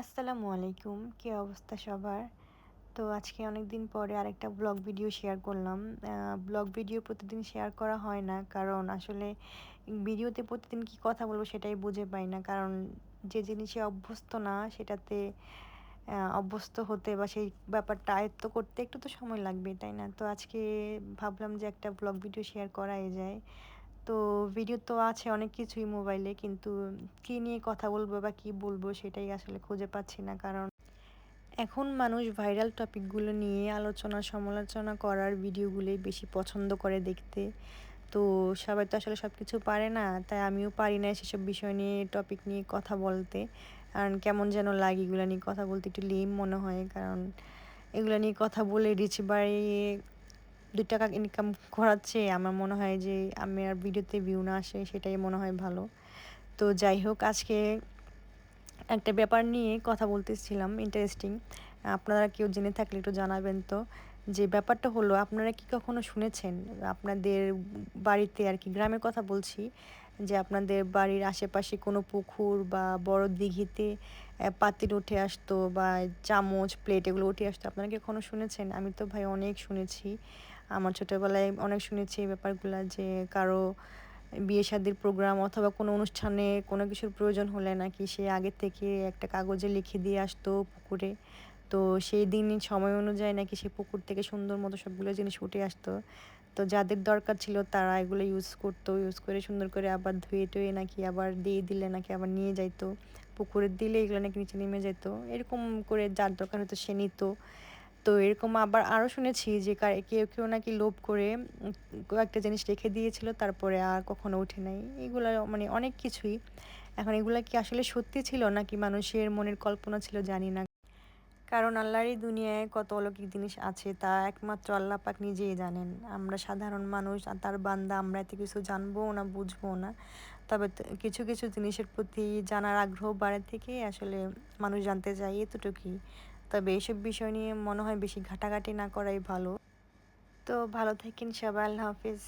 আসসালামু আলাইকুম, কী অবস্থা সবার? তো আজকে অনেক দিন পরে আরেকটা ব্লগ ভিডিও শেয়ার করলাম। ব্লগ ভিডিও প্রতিদিন শেয়ার করা হয় না, কারণ আসলে ভিডিওতে প্রতিদিন কি কথা বলব সেটাই বুঝে পাই না। কারণ যে জিনিসে অভ্যস্ত না, সেটাতে অভ্যস্ত হতে বা সেই ব্যাপারটা আয়ত্ত করতে একটু তো সময় লাগবে তাই না? তো আজকে ভাবলাম যে একটা ব্লগ ভিডিও শেয়ার করাই যায়। তো ভিডিও তো আছে অনেক কিছুই মোবাইলে কিন্তু কী নিয়ে কথা বলব বা কী বলব সেটাই আসলে খুঁজে পাচ্ছি না। কারণ এখন মানুষ ভাইরাল টপিকগুলো নিয়ে আলোচনা, সমালোচনা করার ভিডিওগুলোই বেশি পছন্দ করে দেখতে। তো সবাই তো আসলে সব কিছু পারে না, তাই আমিও পারি না সেসব বিষয় নিয়ে টপিক নিয়ে কথা বলতে। কারণ কেমন যেন লাগে এগুলো নিয়ে কথা বলতে, একটু লেম মনে হয়। কারণ এগুলো নিয়ে কথা বলে রিচ বাড়িয়ে দু টাকা ইনকাম করাচ্ছে, আমার মনে হয় যে আমি আর ভিডিওতে ভিউ না আসে, সেটাই মনে হয় ভালো। তো যাই হোক, আজকে একটা ব্যাপার নিয়ে কথা বলতেছিলাম ইন্টারেস্টিং আপনারা কেউ জেনে থাকলে একটু জানাবেন তো, যে ব্যাপারটা হলো, আপনারা কি কখনো শুনেছেন? আপনাদের বাড়িতে আর কি, গ্রামের কথা বলছি, যে আপনাদের বাড়ির আশেপাশে কোনো পুকুর বা বড় দিঘিতে পাতিল উঠে আসতো বা চামচ প্লেট এগুলো উঠে আসতো, আপনারা কি কখনো শুনেছেন? আমি তো ভাই অনেক শুনেছি। আমার ছোটোবেলায় অনেক শুনেছি এই ব্যাপারগুলো যে কারও বিয়ে শাদির প্রোগ্রাম অথবা কোনো অনুষ্ঠানে কোনো কিছুর প্রয়োজন হলে নাকি সে আগে থেকে একটা কাগজে লিখে দিয়ে আসতো পুকুরে। তো সেই দিন সময় অনুযায়ী নাকি সে পুকুর থেকে সুন্দর মতো সবগুলো জিনিস উঠে আসতো। তো যাদের দরকার ছিল তারা এগুলো ইউজ করতো ইউজ করে সুন্দর করে আবার ধুয়ে টুয়ে নাকি আবার দিয়ে দিলে নাকি আবার নিয়ে যাইতো। পুকুরে দিলে এগুলো নাকি নিচে নেমে যেত এরকম করে যার দরকার হতো সে নিত। তো এরকম আবার আরও শুনেছি যে কেউ কেউ নাকি লোভ করে কয়েকটা জিনিস রেখে দিয়েছিল, তারপরে আর কখনো উঠে নাই। এগুলো মানে অনেক কিছুই। এখন এগুলো কি আসলে সত্যি ছিল নাকি মানুষের মনের কল্পনা ছিল জানি না। কারণ আল্লাহরই দুনিয়ায় কত অলৌকিক জিনিস আছে তা একমাত্র আল্লাহ পাক নিজেই জানেন। আমরা সাধারণ মানুষ আর তার বান্দা আমরা এত কিছু জানব না, বুঝব না। তবে কিছু কিছু জিনিসের প্রতি জানার আগ্রহ বাড়ে থেকে আসলে মানুষ জানতে চায় এতটুকুই। তবে এসব বিষয় নিয়ে মনে হয় বেশি ঘাটাঘাটি না করাই ভালো। তো ভালো থাকেন সবাই, আল্লাহ হাফিজ।